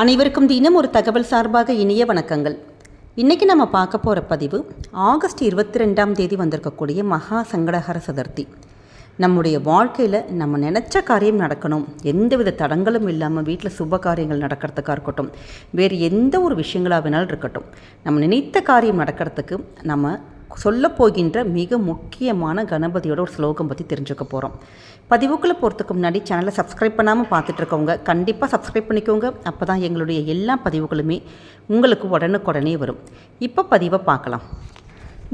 அனைவருக்கும் தினம் ஒரு தகவல் சார்பாக இனிய வணக்கங்கள். இன்றைக்கி நம்ம பார்க்க போகிற பதிவு ஆகஸ்ட் இருபத்தி ரெண்டாம் தேதி வந்திருக்கக்கூடிய மகா சங்கடகர சதுர்த்தி. நம்முடைய வாழ்க்கையில் நம்ம நினச்ச காரியம் நடக்கணும். எந்தவித தடங்களும் இல்லாமல் வீட்டில் சுப காரியங்கள் நடக்கிறதுக்காக இருக்கட்டும் வேறு எந்த ஒரு விஷயங்களாக வேணாலும் இருக்கட்டும். நம்ம நினைத்த காரியம் நடக்கிறதுக்கு நம்ம சொல்லப்போகின்ற மிக முக்கியமான கணபதியோட ஒரு ஸ்லோகம் பற்றி தெரிஞ்சுக்க போகிறோம் பதிவுக்குள்ளே போகிறதுக்கு முன்னாடி சேனலை சப்ஸ்கிரைப் பண்ணாமல் பார்த்துட்டு இருக்கவங்க கண்டிப்பாக சப்ஸ்கிரைப் பண்ணிக்கோங்க. அப்போ தான் எங்களுடைய எல்லா பதிவுகளுமே உங்களுக்கு உடனுக்குடனே வரும். இப்போ பதிவை பார்க்கலாம்.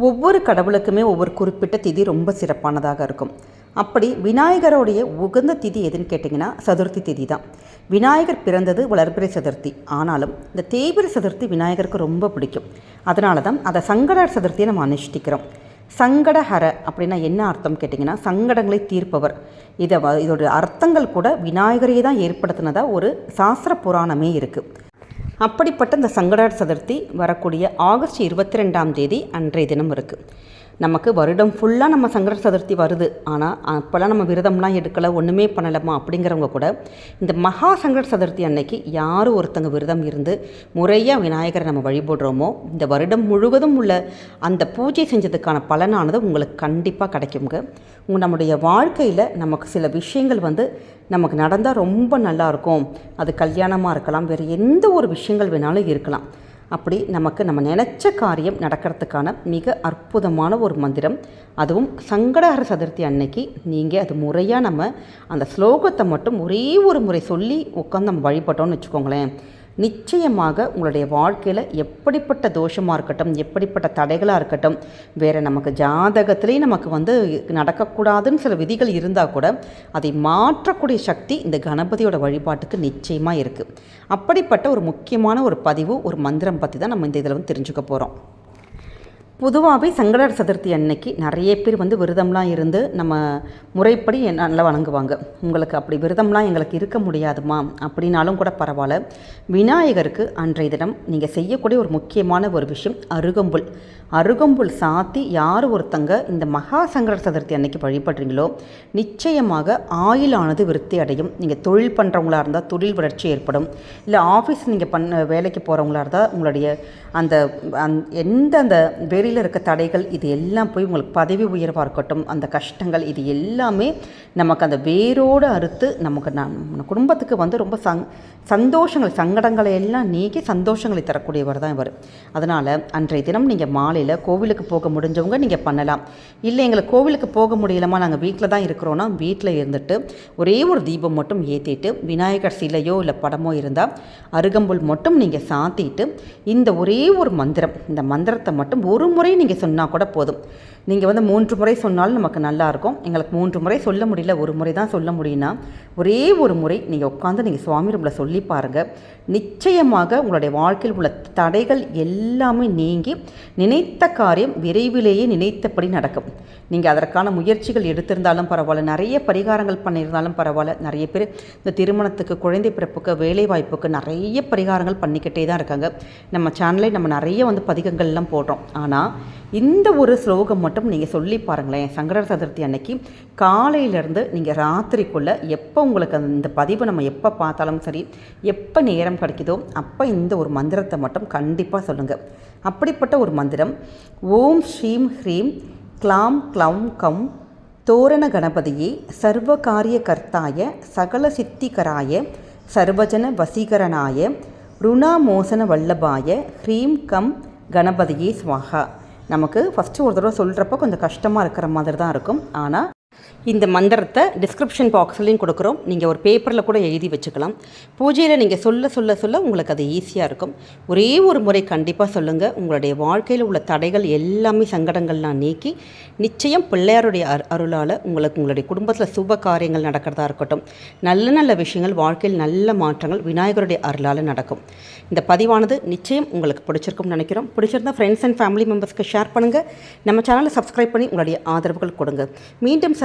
ஒவ்வொரு கடவுளுக்குமே ஒவ்வொரு குறிப்பிட்ட திதி ரொம்ப சிறப்பானதாக இருக்கும். அப்படி விநாயகருடைய உகந்த திதி எதுன்னு கேட்டிங்கன்னா சதுர்த்தி திதி தான் விநாயகர் பிறந்தது வளர்பிறை சதுர்த்தி. ஆனாலும் இந்த தேய்பிரை சதுர்த்தி விநாயகருக்கு ரொம்ப பிடிக்கும். அதனால தான் அதை சங்கட சதுர்த்தியை நம்ம அனுஷ்டிக்கிறோம். சங்கடஹர அப்படின்னா என்ன அர்த்தம் கேட்டிங்கன்னா சங்கடங்களை தீர்ப்பவர். இதை வ- இதோட அர்த்தங்கள் கூட விநாயகரையே தான் ஏற்படுத்தினதாக ஒரு சாஸ்திர புராணமே இருக்குது அப்படிப்பட்ட இந்த சங்கட சதுர்த்தி வரக்கூடிய ஆகஸ்ட் இருபத்தி ரெண்டாம் தேதி அன்றைய தினம் இருக்குது நமக்கு வருடம் ஃபுல்லாக நம்ம சங்கட சதுர்த்தி வருது. ஆனால் அப்போல்லாம் நம்ம விரதம்லாம் எடுக்கலை ஒன்றுமே பண்ணலாமா அப்படிங்கிறவங்க கூட இந்த மகா சங்கட சதுர்த்தி அன்னைக்கு யார் ஒருத்தங்க விரதம் இருந்து முறையாக விநாயகரை நம்ம வழிபடுறோமோ இந்த வருடம் முழுவதும் உள்ள அந்த பூஜை செஞ்சதுக்கான பலனானது உங்களுக்கு கண்டிப்பாக கிடைக்குங்க. உங்கள் நம்முடைய வாழ்க்கையில் நமக்கு சில விஷயங்கள் வந்து நமக்கு நடந்தால் ரொம்ப நல்லாயிருக்கும் அது கல்யாணமாக இருக்கலாம் வேறு எந்த ஒரு விஷயங்கள் வேணாலும் இருக்கலாம். அப்படி நமக்கு நம்ம நினச்ச காரியம் நடக்கிறதுக்கான மிக அற்புதமான ஒரு மந்திரம். அதுவும் சங்கடஹர சதுர்த்தி அன்னைக்கு நீங்கள் அது முறையாக நம்ம அந்த ஸ்லோகத்தை மட்டும் ஒரே ஒரு முறை சொல்லி உட்காந்து நம்ம வழிபட்டோம்னு வச்சுக்கோங்களேன். நிச்சயமாக உங்களுடைய வாழ்க்கையில் எப்படிப்பட்ட தோஷமாக இருக்கட்டும் எப்படிப்பட்ட தடைகளாக இருக்கட்டும் வேறு நமக்கு ஜாதகத்திலேயே நமக்கு வந்து நடக்கக்கூடாதுன்னு சில விதிகள் இருந்தால் கூட அதை மாற்றக்கூடிய சக்தி இந்த கணபதியோட வழிபாட்டுக்கு நிச்சயமாக இருக்குது அப்படிப்பட்ட ஒரு முக்கியமான ஒரு பதிவு ஒரு மந்திரம் பற்றி தான் நம்ம இந்த இதில் வந்து தெரிஞ்சுக்க போகிறோம் பொதுவாகவே சங்கடர் சதுர்த்தி அன்னைக்கு நிறைய பேர் வந்து விரதம்லாம் இருந்து நம்ம முறைப்படி நல்லா வணங்குவாங்க. உங்களுக்கு அப்படி விரதம்லாம் எங்களுக்கு இருக்க முடியாதுமா அப்படின்னாலும் கூட பரவாயில்ல. விநாயகருக்கு அன்றைய தினம் நீங்கள் செய்யக்கூடிய ஒரு முக்கியமான ஒரு விஷயம் அருகம்புல். அருகம்புல் சாத்தி யார் ஒருத்தங்க இந்த மகா சங்கடர் சதுர்த்தி அன்னைக்கு வழிபடுறீங்களோ நிச்சயமாக ஆயுளானது விருத்தி அடையும். நீங்கள் தொழில் பண்ணுறவங்களா இருந்தால் தொழில் வளர்ச்சி ஏற்படும். இல்லை ஆஃபீஸ் நீங்கள் பண்ண வேலைக்கு போகிறவங்களா இருந்தால் உங்களுடைய அந்த அந் எந்த அந்த வெளியில் இருக்க தடைகள் இது எல்லாம் போய் உங்களுக்கு பதவி உயர்வாக இருக்கட்டும் அந்த கஷ்டங்கள் இது எல்லாமே நமக்கு அந்த வேரோடு அறுத்து நமக்கு நம் நம்ம குடும்பத்துக்கு வந்து ரொம்ப சங் சந்தோஷங்கள் சங்கடங்களை எல்லாம் நீக்கி சந்தோஷங்களை தரக்கூடியவர் தான் இவர். அதனால் அன்றைய தினம் நீங்கள் மாலையில் கோவிலுக்கு போக முடிஞ்சவங்க நீங்கள் பண்ணலாம். இல்லை எங்களுக்கு கோவிலுக்கு போக முடியலமா நாங்கள் வீட்டில் தான் இருக்கிறோன்னா வீட்டில் இருந்துட்டு ஒரே ஒரு தீபம் மட்டும் ஏற்றிட்டு விநாயகர் சிலையோ இல்லை படமோ இருந்தால் அருகம்புல் மட்டும் நீங்கள் சாத்திட்டு இந்த ஒரே ஒரு மந்திரம் இந்த மந்திரத்தை மட்டும் ஒரு முறை நீங்கள் சொன்னால் கூட போதும். நீங்கள் வந்து மூன்று முறை சொன்னாலும் நமக்கு நல்லாயிருக்கும் எங்களுக்கு மூன்று முறை சொல்ல முடியல ஒரு முறை தான் சொல்ல முடியும்னா ஒரே ஒரு முறை நீங்கள் உட்காந்து நீங்கள் சுவாமி ரூமில் சொல்லி பாருங்கள் நிச்சயமாக உங்களுடைய வாழ்க்கையில் உள்ள தடைகள் எல்லாமே நீங்கி நினைத்த காரியம் விரைவிலேயே நினைத்தபடி நடக்கும். நீங்கள் அதற்கான முயற்சிகள் எடுத்திருந்தாலும் பரவாயில்ல நிறைய பரிகாரங்கள் பண்ணியிருந்தாலும் பரவாயில்ல. நிறைய பேர் இந்த திருமணத்துக்கு குழந்தை பிறப்புக்கு வேலை வாய்ப்புக்கு நிறைய பரிகாரங்கள் பண்ணிக்கிட்டே தான் இருக்காங்க. நம்ம சேனலை நம்ம நிறைய வந்து பதிகங்கள்லாம் போடுறோம். ஆனால் இந்த ஒரு ஸ்லோகம் மட்டும் நீங்கள் சொல்லி பாருங்களேன். சங்கடர் சதுர்த்தி அன்னைக்கு காலையிலேருந்து நீங்கள் ராத்திரிக்குள்ளே எப்போ உங்களுக்கு அந்த இந்த பதிவை நம்ம எப்போ பார்த்தாலும் சரி எப்போ நேரம் கிடைக்குதோ அப்போ இந்த ஒரு மந்திரத்தை மட்டும் கண்டிப்பாக சொல்லுங்கள் அப்படிப்பட்ட ஒரு மந்திரம் ஓம் ஸ்ரீம் ஹ்ரீம் க்ளாம் க்ளம் கம் தோரண கணபதியே சர்வ காரிய கர்த்தாய சகல சித்திகராய சர்வஜன வசீகரனாய ருணாமோசன வல்லபாய ஹ்ரீம் கம் கணபதியே சுவாகா நமக்கு ஃபஸ்ட்டு ஒரு தடவை சொல்கிறப்ப கொஞ்சம் கஷ்டமாக இருக்கிற மாதிரி தான் இருக்கும். ஆனால் இந்த மந்திரத்தை டிஸ்கிரிப்ஷன் பாக்ஸ்லையும் கொடுக்குறோம். நீங்கள் ஒரு பேப்பரில் கூட எழுதி வச்சுக்கலாம். பூஜையில் நீங்கள் சொல்ல சொல்ல சொல்ல உங்களுக்கு அது ஈஸியாக இருக்கும். ஒரே ஒரு முறை கண்டிப்பாக சொல்லுங்கள் உங்களுடைய வாழ்க்கையில் உள்ள தடைகள் எல்லாமே சங்கடங்கள்லாம் நீக்கி நிச்சயம் பிள்ளையாருடைய அரு அருளால் உங்களுக்கு உங்களுடைய குடும்பத்தில் சுப காரியங்கள் நடக்கிறதா இருக்கட்டும். நல்ல நல்ல விஷயங்கள் வாழ்க்கையில் நல்ல மாற்றங்கள் விநாயகருடைய அருளால் நடக்கும். இந்த பதிவானது நிச்சயம் உங்களுக்கு பிடிச்சிருக்கும்னு நினைக்கிறோம். பிடிச்சிருந்தா ஃப்ரெண்ட்ஸ் அண்ட் ஃபேமிலி மெம்பர்ஸ்க்கு ஷேர் பண்ணுங்கள் நம்ம சேனலை சப்ஸ்கிரைப் பண்ணி உங்களுடைய ஆதரவுகள் கொடுங்க. மீண்டும்